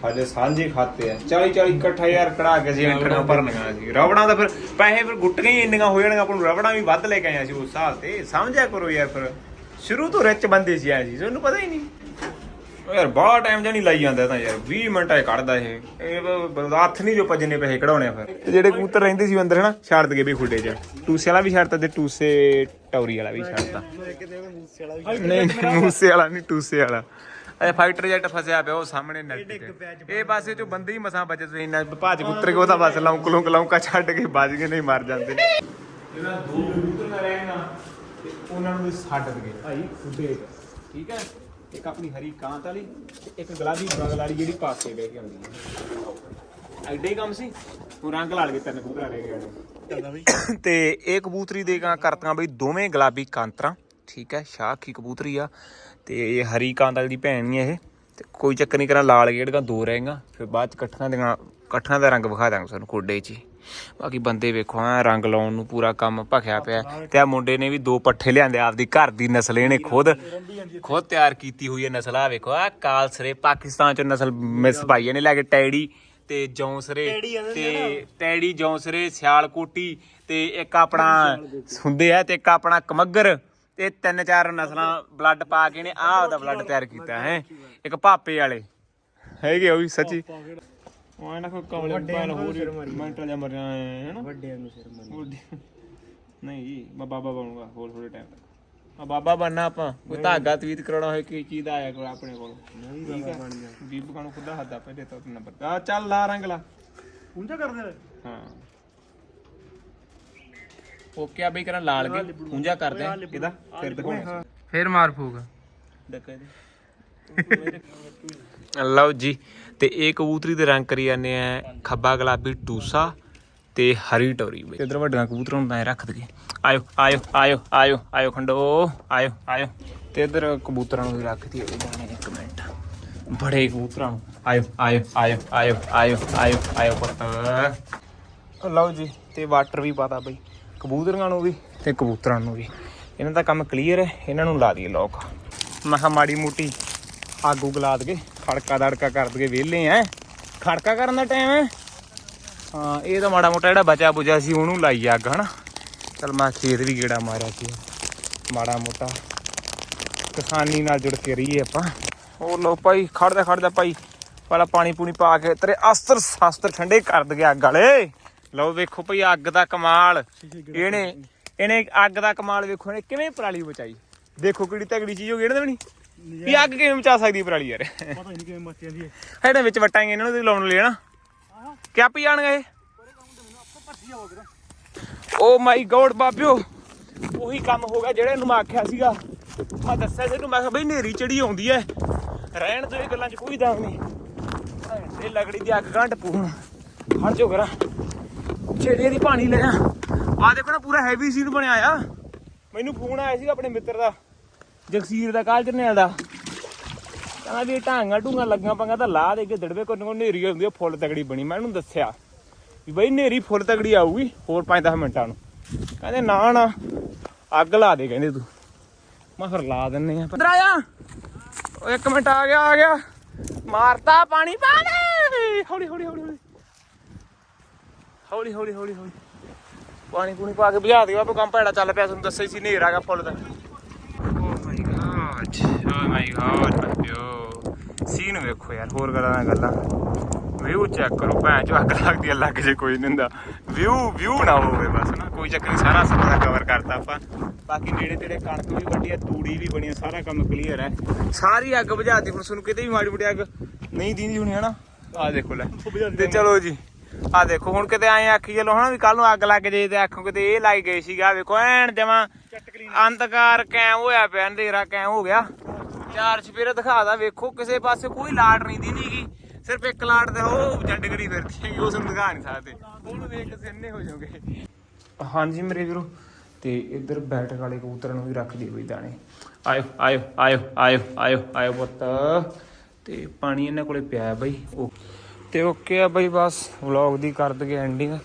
ਸਾਡੇ ਸਾਂਝੇ ਖਾਤੇ ਆ। 40 40 ਇਕੱਠਾ ਹਜ਼ਾਰ ਕਢਾ ਕੇ ਅਸੀਂ ਐਂਟਰੀਆਂ ਭਰਨੀਆਂ ਸੀ। ਰਬੜਾਂ ਦਾ ਫਿਰ ਪੈਸੇ ਫਿਰ ਗੁੱਟੀਆਂ ਹੀ ਇੰਨੀਆਂ ਹੋ ਜਾਣਗੀਆਂ। ਆਪਾਂ ਨੂੰ ਰਬੜਾਂ ਵੀ ਵੱਧ ਲੈ ਕੇ ਆਏ ਸੀ ਉਸ ਹਿਸਾਬ ਤੇ। ਸਮਝਿਆ ਕਰੋ ਯਾਰ ਫਿਰ। ਸ਼ੁਰੂ ਤੋਂ ਰਿਚ ਬੰਦੇ ਸੀ ਐ ਸੀ। ਤੁਹਾਨੂੰ ਪਤਾ ਹੀ ਨਹੀਂ। ਓ ਯਾਰ ਬਾਹਰ ਟਾਈਮ ਜਾਂ ਨਹੀਂ ਲਾਈ ਜਾਂਦਾ ਤਾਂ ਯਾਰ 20 ਮਿੰਟਾਂ 'ਚ ਕੱਢਦਾ ਇਹ। ਇਹ ਬ- ਹੱਥ ਨਹੀਂ ਜੋ ਭੱਜਨੇ ਪੈਸੇ ਕਢਾਉਣੇ ਆ ਫਿਰ। ਜਿਹੜੇ ਕਬੂਤਰ ਰਹਿੰਦੇ ਸੀ ਅੰਦਰ ਹਨਾ ਛੱਡ ਦਗੇ ਵੀ ਖੁੱਡੇ 'ਚ ਟੂਸੇ ਵਾਲਾ ਵੀ ਛੱਡਤਾ ਤੇ ਟੂਸੇ ਟੌਰੀ ਵਾਲਾ ਵੀ ਛੱਡਤਾ ਨਹੀਂ ਨਹੀਂ, ਮੂਸੇ ਵਾਲਾ ਨਹੀਂ ਟੂਸੇ ਵਾਲਾ। ਇਹ ਫਾਈਟਰ ਜੈਟ ਫਸਿਆ ਪਿਆ ਉਹ ਸਾਹਮਣੇ ਨੈਟ ਤੇ। ਇਹ ਪਾਸੇ ਚੋਂ ਬੰਦੇ ਹੀ ਮਸਾਂ ਬਚੇ ਤੁਸੀਂ ਇੰਨਾ ਭਾਜ ਕੁੱਤਰ ਕੇ ਉਹਦਾ ਬਸ ਲੌਂਕ ਲੌਂਕ ਲੌਂਕਾ ਛੱਡ ਕੇ ਵੱਜ ਕੇ ਨਹੀਂ ਮਰ ਜਾਂਦੇ। ਇਹਨਾਂ ਦੋ ਕਬੂਤਰ ਨਾ ਰਹਿਣਾ ਤੇ ਉਹਨਾਂ ਨੂੰ ਵੀ ਛੱਡ ਦਗੇ ਭਾਈ ਖੁੱਡੇ ਠੀਕ ਹੈ? ਇੱਕ ਆਪਣੀ ਹਰੀ ਕਾਂਤ ਵਾਲੀ ਤੇ ਇੱਕ ਗੁਲਾਬੀ ਬਗਲ ਵਾਲੀ ਜਿਹੜੀ ਪਾਸੇ ਬਹਿ ਕੇ ਆਉਂਦੀ ਹੈ। ਐਡੇ ਹੀ ਕੰਮ ਸੀ। ਉਹ ਰੰਗ ਲਾ ਲਗੇ ਤਿੰਨ ਕਬੂਤਰ ਰਹਿ ਗਏ। ਤੇ ਇਹ ਕਬੂਤਰੀ ਦੇ ਕਾਂ ਕਰਤਾਂ ਬਈ ਦੋਵੇਂ ਗੁਲਾਬੀ ਕਾਂਤਰਾਂ ਠੀਕ ਹੈ ਸ਼ਾਖੀ ਕਬੂਤਰੀ ਆ ਤੇ ਇਹ ਹਰੀ ਕਾਂਤ ਵਾਲੀ ਦੀ ਭੈਣ ਨਹੀਂ ਇਹ। ਤੇ ਕੋਈ ਚੱਕਰ ਨਹੀਂ ਕਰਾਂ ਲਾਲ ਗੇੜਗਾ ਦੋ ਰਹੇਗਾ ਫਿਰ ਬਾਅਦ ਚ ਇਕੱਠਿਆਂ ਦੀਆਂ ਇਕੱਠਿਆਂ ਦਾ ਰੰਗ ਵਿਖਾ ਦਾਂਗੇ ਤੁਹਾਨੂੰ ਕੋਡੇ 'ਚ ਹੀ। ਬਾਕੀ ਬੰਦੇ ਵੇਖੋ ਆ ਰੰਗ ਲਾਉਣ ਨੂੰ ਪੂਰਾ ਕੰਮ ਭਖਿਆ ਪਿਆ। ਤੇ ਆ ਮੁੰਡੇ ਨੇ ਵੀ ਦੋ ਪੱਠੇ ਲਿਆਂਦੇ ਆਪਦੀ ਘਰ ਦੀ ਨਸਲ ਇਹਨੇ ਖੁਦ ਖੁਦ ਤਿਆਰ ਕੀਤੀ ਹੋਈ ਹੈ ਨਸਲ ਆ ਵੇਖੋ ਆ ਕਾਲਸਰੇ ਪਾਕਿਸਤਾਨ ਚੋਂ ਨਸਲ ਮਿਸ ਪਾਈ ਇਹਨੇ ਲੈ ਕੇ ਟੈਡੀ ਤੇ ਜੌਂਸਰੇ ਤੇ ਟੈਡੀ ਜੌਂਸਰੇ ਸਿਆਲਕੋਟੀ ਤੇ ਇੱਕ ਆਪਣਾ ਹੁੰਦੇ ਆ ਤੇ ਇੱਕ ਆਪਣਾ ਕਮੱਗਰ ਤੇ ਤਿੰਨ ਚਾਰ ਨਸਲਾਂ ਬਲੱਡ ਪਾ ਕੇ ਨੇ ਆਹ ਉਹਦਾ ਬਲੱਡ ਤਿਆਰ ਕੀਤਾ ਹੈ। ਇੱਕ ਭਾਪੇ ਵਾਲੇ। ਹੈਗੇ ਉਹ ਵੀ ਸੱਚੀ। ਉਹ ਇਹਨਾਂ ਕੋ ਕਮਲੇ ਬਾਲ ਹੋਰ ਮੈਂਟਲ ਜਾਂ ਮਰਿਆ ਹੈ ਨਾ ਵੱਡਿਆਂ ਨੂੰ ਸਿਰ ਮੰਨ ਨਹੀਂ ਜੀ। ਮੈਂ ਬਾਬਾ ਬਣੂਗਾ ਹੋਰ ਥੋੜੇ ਟਾਈਮ ਤੱਕ। ਆ ਬਾਬਾ ਬਣਨਾ ਆਪਾਂ। ਕੋਈ ਧਾਗਾ ਤਵੀਤ ਕਰਾਉਣਾ ਹੋਏ ਕੀ ਚੀਜ਼ ਦਾ ਆਇਆ ਕੋਲ ਆਪਣੇ ਕੋਲ। ਠੀਕ ਹੈ ਦੀਪਕਾਂ ਨੂੰ ਖੁੱਦਾ ਹੱਦਾ ਪਹਿਲੇ ਤਾਂ ਨੰਬਰ ਆ ਚੱਲ ਲਾ ਰੰਗ ਲਾ। ਉਂਝਾ ਕਰਦੇ ਨੇ ਹਾਂ। ਓਕੇ ਆ ਬਈ ਕਰਾਂ ਲਾਲ ਕੇ ਪੂੰਜਾ ਕਰਦੇ ਆ ਇਹਦਾ ਫਿਰ ਦਿਖਾਉਣਾ। ਫੇਰ ਮਾਰ ਫੂਕ। ਡੱਕੇ ਦੇ ਲਓ ਜੀ ਤੇ ਇਹ ਕਬੂਤਰੀ ਦੇ ਰੰਗ ਕਰੀ ਜਾਂਦੇ ਆ ਖੱਬਾ ਗੁਲਾਬੀ ਟੂਸਾ ਤੇ ਹਰੀ ਟੋਰੀ ਬਈ ਇਧਰ ਵੱਡੀਆਂ ਕਬੂਤਰਾਂ ਨੂੰ ਤਾਂ ਰੱਖ ਦਈਏ। ਆਇਓ ਆਇਓ ਆਇਓ ਆਇਓ ਆਇਓ ਖੰਡੋ ਆਇਓ ਆਇਓ। ਤੇ ਇਧਰ ਕਬੂਤਰਾਂ ਨੂੰ ਵੀ ਰੱਖ ਦਈਏ ਜਾਣੇ ਇੱਕ ਮਿੰਟ। ਬੜੇ ਕਬੂਤਰਾਂ ਨੂੰ। ਆਇਓ ਆਇਓ ਆਇਓ ਆਇਓ ਆਇਓ ਆਇਓ ਆਇਓ ਪੁੱਤ। ਲਓ ਜੀ ਤੇ ਵਾਟਰ ਵੀ ਪਾਤਾ ਬਈ। ਕਬੂਤਰਾਂ ਨੂੰ ਵੀ ਤੇ ਕਬੂਤਰਾਂ ਨੂੰ ਵੀ। ਇਹਨਾਂ ਦਾ ਕੰਮ ਕਲੀਅਰ ਹੈ ਇਹਨਾਂ ਨੂੰ ਲਾ ਦਈਏ ਲੋਕ ਮੈਂ ਕਿਹਾ ਮਾੜੀ ਮੋਟੀ ਆਗੂ ਗਲਾ ਦਗੇ ਖੜਕਾ ਦੜਕਾ ਕਰ ਦਗੇ ਵਿਹਲੇ ਐ ਖੜਕਾ ਕਰਨ ਦਾ ਟਾਈਮ ਹੈ। ਹਾਂ ਇਹ ਤਾਂ ਮਾੜਾ ਮੋਟਾ ਜਿਹੜਾ ਬਚਾ ਬੁਝਾ ਸੀ ਉਹਨੂੰ ਲਾਈ ਅੱਗ ਹਨਾ। ਚਲ ਮੈਂ ਖੇਤ ਵੀ ਗੇੜਾ ਮਾਰਿਆ ਸੀ। ਮਾੜਾ ਮੋਟਾ। ਕਿਸਾਨੀ ਨਾਲ ਜੁੜ ਕੇ ਰਹੀਏ ਆਪਾਂ। ਉਹ ਲੋ ਭਾਈ ਖੜਦਾ ਖੜਦਾ ਭਾਈ ਪਹਿਲਾਂ ਪਾਣੀ ਪੂਣੀ ਪਾ ਕੇ ਤੇਰੇ ਅਸਤਰ ਸ਼ਾਸਤਰ ਠੰਡੇ ਕਰ ਦਗੇ ਅੱਗ ਵਾਲੇ। ਲਓ ਵੇਖੋ ਭਾਈ ਅੱਗ ਦਾ ਕਮਾਲ। ਇਹਨੇ ਇਹਨੇ ਅੱਗ ਦਾ ਕਮਾਲ ਵੇਖੋ ਇਹਨੇ ਕਿਵੇਂ ਪਰਾਲੀ ਬਚਾਈ। ਦੇਖੋ ਕਿਹੜੀ ਤਗੜੀ ਚੀਜ਼ ਹੋ ਗਈ ਇਹਨਾਂ ਦੇ ਨਹੀਂ। ਵੀ ਅੱਗ ਕਿਵੇਂ ਮਚਾ ਸਕਦੀ ਹੈ ਪਰਾਲੀ ਯਾਰ। ਪਤਾ ਨਹੀਂ ਕਿਵੇਂ ਮੱਚੀ ਜਾਂਦੀ ਹੈ। ਇਹਦੇ ਵਿੱਚ ਵਟਾਂਗੇ ਇਹਨਾਂ ਨੂੰ ਤੇ ਲਾਉਣ ਲਈ ਨਾ ਕਿਆ ਪੀ ਜਾਣਗੇ ਓ ਮਾਈ ਗੋਡ ਬਾਬਿਓ। ਉਹੀ ਕੰਮ ਹੋ ਗਿਆ ਜਿਹੜੇ ਨੂੰ ਮੈਂ ਆਖਿਆ ਸੀਗਾ। ਮੈਂ ਦੱਸਿਆ ਸੀ ਇਹਨੂੰ ਮੈਂ ਕਿਹਾ ਬਈ ਨੇਰੀ ਚੜੀ ਆਉਂਦੀ ਐ ਰਹਿਣ ਤੋਂ ਇਹ ਗੱਲਾਂ 'ਚ ਕੋਈ ਦਾਗ ਨਹੀਂ। ਇਹ ਲਗੜੀ ਦੀ ਅੱਗ ਘੰਟ ਪੂਣ ਹਟ ਜੋ ਕਰਾਂ ਛੇੜੇ ਦੀ ਪਾਣੀ ਲੈ ਆ। ਆ ਦੇਖੋ ਨਾ ਪੂਰਾ ਹੈਵੀ ਸੀਨ ਬਣਿਆ ਆ। ਮੈਨੂੰ ਫੋਨ ਆਇਆ ਸੀ ਆਪਣੇ ਮਿੱਤਰ ਦਾ। ਜਗਸੀਰ ਦਾ ਕਾਲ ਜਰਨੈਲ ਦਾ। ਕਹਿੰਦਾ ਵੀ ਢਾਂਗਾ ਢੂੰਗਾ ਲੱਗੀਆਂ ਪੰਗਾ ਤਾਂ ਲਾ ਦੇ ਕੇ ਦੜਵੇ ਕੋਲ ਨੂੰ ਨੇਰੀ ਹੁੰਦੀ ਫੁੱਲ ਤਗੜੀ ਬਣੀ। ਮੈਂ ਇਹਨੂੰ ਦੱਸਿਆ ਵੀ ਬਈ ਨੇਰੀ ਫੁੱਲ ਤਗੜੀ ਆਊਗੀ, ਹੋਰ 5-10 ਮਿੰਟਾਂ ਨੂੰ। ਕਹਿੰਦੇ ਨਾ ਨਾ, ਅੱਗ ਲਾ ਦੇ ਕਹਿੰਦੇ ਤੂੰ। ਮੈਂ ਫਿਰ ਲਾ ਦਿੰਨੇ ਆ। ਅੰਦਰ ਆਇਆ ਓ ਇੱਕ ਮਿੰਟ ਆ ਗਿਆ ਆ ਗਿਆ। ਮਾਰਤਾ ਪਾਣੀ ਪਾਣੀ! ਹੌਲੀ ਹੌਲੀ ਹੌਲੀ ਹੌਲੀ। ਹੌਲੀ ਹੌਲੀ ਹੌਲੀ ਹੌਲੀ। ਪਾਣੀ ਪੂਣੀ ਪਾ ਕੇ ਬੁਝਾ ਦਿਓ, ਆਪੋ ਕੰਮ ਭੈੜਾ ਚੱਲ ਪਿਆ, ਤੁਹਾਨੂੰ ਦੱਸਿਆ ਸੀ ਨੇਰ ਆ ਗਿਆ ਫੁੱਲ ਦਾ। ਗॉड ਓ ਮਾਈ ਗॉड ਬੱਚਿਓ। ਸੀਨ ਵੇਖੋ ਯਾਰ ਹੋਰ ਗੱਲਾਂ ਨਾਲ ਗੱਲਾਂ। ਵਿਊ ਚੈੱਕ ਕਰੋ ਭੈਣ ਚੋ ਅੱਗ ਲੱਗਦੀ ਆ ਲੱਗ ਜੇ ਕੋਈ ਨਹੀਂ ਹੁੰਦਾ। ਵਿਊ ਵਿਊ ਨਾ ਹੋਵੇ ਬਸ ਨਾ ਕੋਈ ਚੱਕਰ ਨਹੀਂ ਸਾਰਾ ਸਭ ਕਵਰ ਕਰਤਾ ਆਪਾਂ। ਬਾਕੀ ਨੇੜੇ ਤੇੜੇ ਕਣਕ ਵੀ ਵੱਡੀ ਆ ਤੂੜੀ ਵੀ ਬਣੀ ਆ ਸਾਰਾ ਕੰਮ ਕਲੀਅਰ ਹੈ ਸਾਰੀ ਅੱਗ ਬੁਝਾਤੀ ਹੁਣ ਤੁਹਾਨੂੰ ਕਿਤੇ ਵੀ ਮਾੜੀ ਮੋਟੀ ਅੱਗ ਨਹੀਂ ਦੀਂਦੀ ਹੋਣੀ ਹਨਾ? ਆ ਦੇਖੋ ਲੈ। ਤੇ ਚਲੋ ਜੀ ਆ ਦੇਖੋ ਹੁਣ ਕਿਤੇ ਆਏ ਆਖੀ ਚਲੋ ਹਨਾ ਵੀ ਕੱਲ ਨੂੰ ਅੱਗ ਲੱਗ ਜੇ ਤੇ ਆਖੋ ਕਿਤੇ ਇਹ ਲਾਈ ਗਈ ਸੀਗਾ ਵੇਖੋ ਐਨ ਜਮਾ ਅੰਧਕਾਰ ਕੈਮ ਹੋਇਆ ਪਿਆ ਅੰਧੇਰਾ ਕੈਮ ਹੋ ਗਿਆ। ਚਾਰ ਚਪੇਰੇ ਦਿਖਾਦਾ ਵੇਖੋ, ਕਿਸੇ ਪਾਸੇ ਕੋਈ ਲਾਟ ਨਹੀਂ ਦੀ ਨੀਗੀ ਸਿਰਫ ਇੱਕ ਲਾਟ ਦੇ ਉਹ ਜੰਡਗੜੀ ਫਿਰਦੀ ਹੈਗੀ ਉਸ ਨੂੰ ਦਿਖਾ ਨਹੀਂ ਸਕਦੇ। ਉਹਨੂੰ ਵੇਖ ਕੇ ਸਿੰਨੇ ਹੋ ਜਾਓਗੇ। ਹਾਂਜੀ ਮੇਰੇ ਵੀਰੋ, ਤੇ ਇੱਧਰ ਬੈਠਕ ਵਾਲੇ ਕਬੂਤਰਾਂ ਨੂੰ ਵੀ ਰੱਖ ਦਿਓ ਬਈ ਦਾਣੇ। ਆਇਓ ਆਇਓ ਆਇਓ ਆਇਓ ਆਇਓ ਆਇਓ ਪੁੱਤ। ਤੇ ਪਾਣੀ ਇਹਨਾਂ ਕੋਲੇ ਪਿਆ ਹੈ ਬਈ, ਉਹ। ਤੇ ਓਕੇ ਆ ਬਈ, ਬਸ ਵਲੌਗ ਦੀ ਕਰ ਦਗੇ ਐਂਡਿੰਗ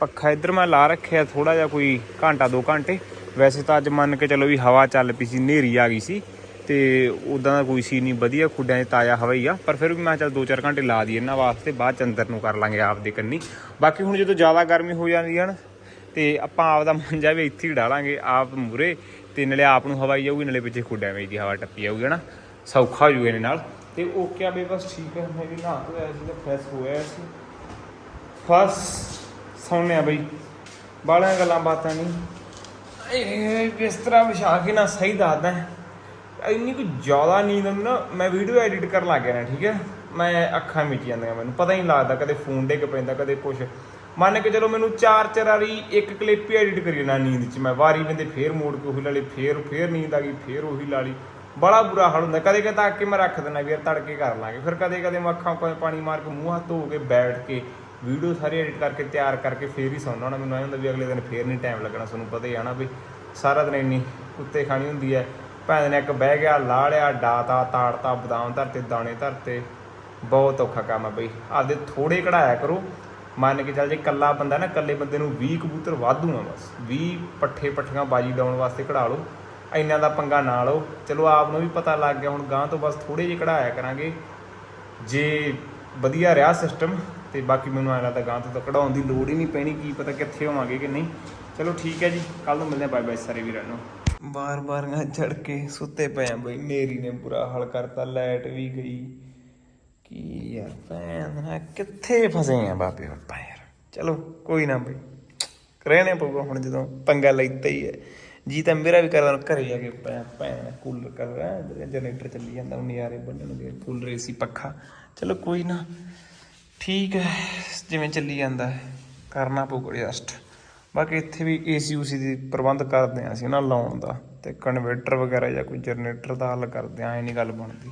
ਪੱਖਾ ਇੱਧਰ ਮੈਂ ਲਾ ਰੱਖਿਆ ਥੋੜਾ ਜਿਹਾ ਕੋਈ ਘੰਟਾ, ਦੋ ਘੰਟੇ। ਵੈਸੇ ਤਾਂ ਅੱਜ ਮੰਨ ਕੇ ਚਲੋ ਵੀ ਹਵਾ ਚੱਲ ਪਈ ਸੀ, ਹਨੇਰੀ ਆ ਗਈ ਸੀ ਤੇ ਉਦਾਂ ਦਾ ਕੋਈ ਸੀ ਨਹੀਂ, ਵਧੀਆ ਖੁੱਡਿਆਂ 'ਚ ਤਾਜ਼ਾ ਹਵਾ ਹੀ ਆ, ਪਰ ਫਿਰ ਵੀ ਮੈਂ ਚੱਲ 2-4 ਘੰਟੇ ਲਾ ਦਈਏ ਇਹਨਾਂ ਵਾਸਤੇ, ਬਾਅਦ ਚ ਅੰਦਰ ਨੂੰ ਕਰ ਲਾਂਗੇ ਆਪਦੇ ਕੰਨੀ। ਬਾਕੀ ਹੁਣ ਜਦੋਂ ਜ਼ਿਆਦਾ ਗਰਮੀ ਹੋ ਜਾਂਦੀ ਹੈ ਨਾ, ਤੇ ਆਪਾਂ ਆਪ ਦਾ ਮੰਜਾ ਵੀ ਇੱਥੇ ਹੀ ਡਾਲਾਂਗੇ, ਆਪ ਮੂਰੇ ਤੇ ਨਾਲੇ ਆਪ ਨੂੰ ਹਵਾ ਹੀ ਜਾਊਗੀ, ਨਾਲੇ ਪਿੱਛੇ ਖੁੱਡਿਆਂ ਵਿੱਚ ਦੀ ਹਵਾ ਟੱਪੀ ਜਾਊਗੀ ਨਾ ਸੌਖਾ ਹੋ ਜੂਗਾ ਇਹਦੇ ਨਾਲ। ਤੇ ਓਕੇ ਆ ਬਈ, ਬਸ ਠੀਕ ਹੈ ਮੈਂ ਵੀ ਨਹਾ ਧੋਇਆ ਸੀ ਤੇ ਫਰੈਸ਼ ਹੋਇਆ ਸੀ। ਬਸ ਸੌਣੇ ਬਈ। ਬਾਲਿਆਂ ਗੱਲਾਂ ਬਾਤਾਂ ਨਹੀਂ। ਇਹ ਤਰ੍ਹਾਂ ਵਿਛਾ ਕੇ ਨਾ ਸਹੀ ਦੱਸਦਾ ਇੰਨੀ ਕੁ ਜ਼ਿਆਦਾ ਨੀਂਦ ਆਉਂਦੀ ਨਾ, ਮੈਂ ਵੀਡੀਓ ਐਡਿਟ ਕਰਨ ਲੱਗ ਗਿਆ ਨਾ, ਠੀਕ ਹੈ? ਮੈਂ ਅੱਖਾਂ ਮੀਚ ਜਾਂਦੀਆਂ ਮੈਨੂੰ, ਪਤਾ ਹੀ ਨਹੀਂ ਲੱਗਦਾ, ਕਦੇ ਫੋਨ ਡਿੱਗ ਪੈਂਦਾ, ਕਦੇ ਕੁਛ। ਮੰਨ ਕੇ ਚਲੋ ਮੈਨੂੰ ਚਾਰ ਚਾਰ ਵਾਰੀ ਇੱਕ ਕਲਿੱਪ ਹੀ ਐਡਿਟ ਕਰੀ ਨਾ ਨੀਂਦ 'ਚ, ਮੈਂ ਵਾਰੀ ਬੰਦੇ ਫੇਰ ਮੋੜ ਕੇ ਉਹੀ ਲਾ ਲਈ, ਫੇਰ ਫੇਰ ਨੀਂਦ ਆ ਗਈ, ਫੇਰ ਉਹੀ ਲਾ ਲਈ। ਬੜਾ ਬੁਰਾ ਹਾਲ ਹੁੰਦਾ, ਕਦੇ ਕਦੇ ਤਾਂ ਕੇ ਮੈਂ ਰੱਖ ਦਿੰਦਾ ਵੀ ਯਾਰ ਤੜਕੇ ਕਰ ਲਾਂਗੇ, ਫਿਰ ਕਦੇ ਕਦੇ ਮੈਂ ਅੱਖਾਂ ਪਾ- ਪਾਣੀ ਮਾਰ ਕੇ ਮੂੰਹ ਹੱਥ ਧੋ ਕੇ ਬੈਠ ਕੇ ਵੀਡੀਓ ਸਾਰੀ ਐਡਿਟ ਕਰਕੇ ਤਿਆਰ ਕਰਕੇ ਫੇਰ ਹੀ ਸੌਣਾ ਹੋਣਾ। ਮੈਨੂੰ ਐਂ ਹੁੰਦਾ ਵੀ ਅਗਲੇ ਦਿਨ ਫੇਰ ਨਹੀਂ ਟਾਈਮ ਲੱਗਣਾ, ਤੁਹਾਨੂੰ ਪਤਾ ਹੀ ਆ ਨਾ ਵੀ ਸਾਰਾ ਦਿਨ ਇੰਨੀ ਕੁੱਤੇ ਖਾਣੀ ਹੁੰਦੀ ਹੈ। ਭੈਣ ਨੇ ਇੱਕ ਬਹਿ ਗਿਆ ਲਾ ਲਿਆ ਡਾਤਾ, ਤਾੜਤਾ, ਬਦਾਮ ਧਰਤੇ, ਦਾਣੇ ਧਰਤੇ। ਬਹੁਤ ਔਖਾ ਕੰਮ ਆ ਬਈ। ਆਪਦੇ ਥੋੜੇ ਕਢਾਇਆ ਕਰੋ। ਮੰਨ ਕੇ ਚੱਲ ਜੇ ਕੱਲਾ ਬੰਦਾ ਨਾ ਕੱਲੇ ਬੰਦੇ ਨੂੰ 20 ਕਬੂਤਰ ਵਾਧੂ ਆ ਬਸ। 20 ਪੱਠੇ ਪੱਠੀਆਂ ਬਾਜੀ ਲਾਉਣ ਵਾਸਤੇ ਕਢਾ ਲਓ। ਇੰਨਾ ਦਾ ਪੰਗਾ ਨਾ ਲਓ। ਚਲੋ ਆਪ ਨੂੰ ਵੀ ਪਤਾ ਲੱਗ ਗਿਆ, ਹੁਣ ਗਾਂ ਤੋਂ ਬਸ ਥੋੜੇ ਜਿਹੇ ਕਢਾਇਆ ਕਰਾਂਗੇ। ਜੇ ਵਧੀਆ ਰਿਹਾ ਸਿਸਟਮ ਤੇ ਬਾਕੀ ਮੈਨੂੰ ਐਂ ਲੱਗਦਾ ਗਾਂ ਤੋਂ ਕਢਾਉਣ ਦੀ ਲੋੜ ਹੀ ਨਹੀਂ ਪੈਣੀ, ਕੀ ਪਤਾ ਕਿੱਥੇ ਹੋਵਾਂਗੇ ਕਿ ਨਹੀਂ। ਚਲੋ ਠੀਕ ਹੈ ਜੀ ਕੱਲ ਨੂੰ ਮਿਲਦੇ ਬਾਏ ਬਾਏ ਸਾਰੇ ਵੀਰਾਂ ਨੂੰ। ਬਾਰ ਬਾਰ ਚੜ ਕੇ ਸੁੱਤੇ ਪਏ ਆ ਬਈ, ਨੇਰੀ ਨੇ ਬੁਰਾ ਹਾਲ ਕਰਤਾ, ਲਾਈਟ ਵੀ ਗਈ। ਕੀ ਯਾਰ ਭੈਣ ਨਾ ਕਿੱਥੇ ਫਸੇ ਆ ਬਾਬੇ ਬੱਪਾ ਯਾਰ। ਚਲੋ ਕੋਈ ਨਾ ਬਈ, ਰਹਿਣੇ ਪਊਗਾ ਹੁਣ ਜਦੋਂ ਪੰਗਾ ਲੈਤਾ ਹੀ ਹੈ। ਜੀ ਤਾਂ ਮੇਰਾ ਵੀ ਕਰਦਾ, ਘਰੇ ਜਾ ਕੇ ਭੈਣ ਕੂਲਰ ਕਰ ਰਿਹਾ, ਜਨਰੇਟਰ ਚੱਲੀ ਜਾਂਦਾ, ਹੁਣ ਨਜ਼ਾਰੇ ਬੰਨਣਗੇ ਕੂਲਰ, ਏਸੀ, ਪੱਖਾ। ਚਲੋ ਕੋਈ ਨਾ। ਠੀਕ ਹੈ, ਜਿਵੇਂ ਚੱਲੀ ਜਾਂਦਾ ਹੈ, ਕਰਨਾ ਪਊਗਾ ਐਡਜਸਟ ਬਾਕੀ ਇੱਥੇ ਵੀ ਏਸੀ ਉਸੀ ਦੀ ਪ੍ਰਬੰਧ ਕਰਦੇ ਆ ਅਸੀਂ ਨਾ ਲਾਉਣ ਦਾ, ਤੇ ਕਨਵਰਟਰ ਵਗੈਰਾ ਜਾਂ ਕੋਈ ਜਨਰੇਟਰ ਦਾ ਹੱਲ ਕਰਦੇ ਆ ਐ ਨਹੀਂ ਗੱਲ ਬਣਦੀ।